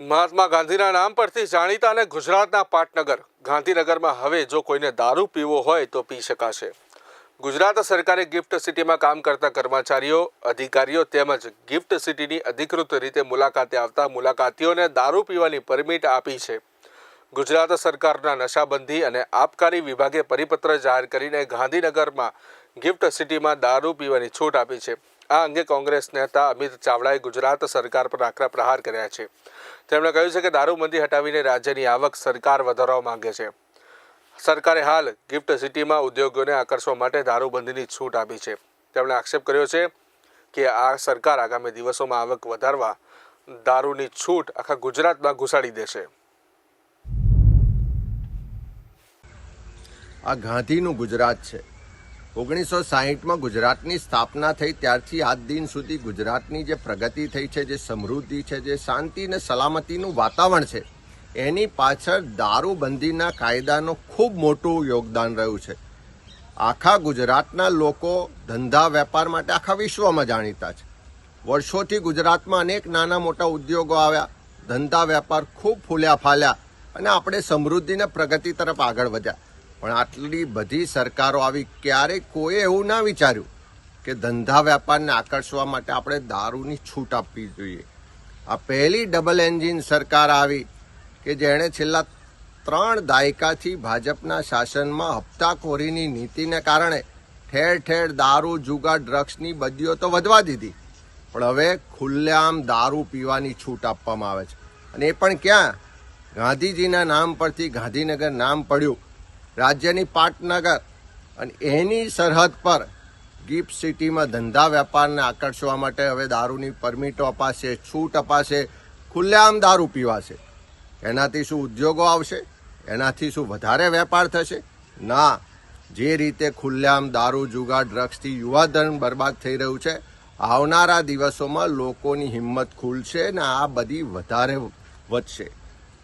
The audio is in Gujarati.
મહાત્મા ગાંધીના નામ પરથી જાણીતા અને ગુજરાતના પાટનગર. ગાંધીનગરમાં હવે જો કોઈને દારૂ પીવો હોય તો પી શકાશે. ગુજરાત સરકારે ગિફ્ટ સિટીમાં કામ કરતા કર્મચારીઓ, અધિકારીઓ તેમજ ગિફ્ટ સિટીની અધિકૃત રીતે મુલાકાતે આવતા મુલાકાતીઓને દારૂ પીવાની પરમિટ આપી છે. ગુજરાત સરકારના નશાબંધી અને આબકારી વિભાગે પરિપત્ર જાહેર કરીને ગાંધીનગરમાં ગિફ્ટ સિટીમાં દારૂ પીવાની છૂટ આપી છે. આ અંગે કોંગ્રેસ નેતા અમિત ચાવડાએ ગુજરાત સરકાર પર આકરા પ્રહાર કર્યા છે. તેમણે કહ્યું છે કે દારૂબંધી હટાવીને રાજ્યની આવક સરકાર વધારવા માંગે છે. સરકારે હાલ ગિફ્ટ સિટીમાં ઉદ્યોગોને આકર્ષવા માટે દારૂબંધીની છૂટ આપી છે. તેમણે આક્ષેપ કર્યો છે કે આ સરકાર આગામી દિવસોમાં આવક વધારવા દારૂની છૂટ આખા ગુજરાતમાં ઘુસાડી દેશે. આ ગાંધીનું ગુજરાત છે. ઓગણીસો સાહીઠમાં ગુજરાતની સ્થાપના થઈ, ત્યારથી આજ દિન સુધી ગુજરાતની જે પ્રગતિ થઈ છે, જે સમૃદ્ધિ છે, જે શાંતિ અને સલામતીનું વાતાવરણ છે, એની પાછળ દારૂબંધીના કાયદાનું ખૂબ મોટું યોગદાન રહ્યું છે. આખા ગુજરાતના લોકો ધંધા વેપાર માટે આખા વિશ્વમાં જાણીતા છે. વર્ષોથી ગુજરાતમાં અનેક નાના મોટા ઉદ્યોગો આવ્યા, ધંધા વેપાર ખૂબ ફૂલ્યા ફાલ્યા અને આપણે સમૃદ્ધિને પ્રગતિ તરફ આગળ વધ્યા. પણ આટલી બધી સરકારો આવી ક્યારેય કોઈ એવું ના વિચાર્યું કે ધંધા વેપારને આકર્ષવા માટે આપણે દારૂની છૂટ આપવી જોઈએ. આ પહેલી ડબલ એન્જિન સરકાર આવી કે જેણે છેલ્લા ત્રણ દાયકાથી ભાજપના શાસનમાં હપ્તાખોરીની નીતિને કારણે ઠેર ઠેર દારૂ, જુગાર, ડ્રગ્સની બદીઓ તો વધવા દીધી. પણ હવે ખુલ્લેઆમ દારૂ પીવાની છૂટ આપવામાં આવે છે. અને એ પણ ક્યાં? ગાંધીજીના નામ પરથી ગાંધીનગર નામ પડ્યું. રાજ્યની પાટનગર અને એની સરહદ પર ગિફ્ટ સિટીમાં ધંધા વેપારને આકર્ષવા માટે હવે દારૂની પરમિટો અપાશે, છૂટ અપાશે, ખુલ્લેઆમ દારૂ પીવાશે. એનાથી શું ઉદ્યોગો આવશે? એનાથી શું વધારે વેપાર થશે? ના. જે રીતે ખુલ્લેઆમ દારૂ જુગાર ડ્રગ્સથી યુવાધન બરબાદ થઈ રહ્યું છે, આવનારા દિવસોમાં લોકોની હિંમત ખુલશે ને આ બધી વધારે વધશે.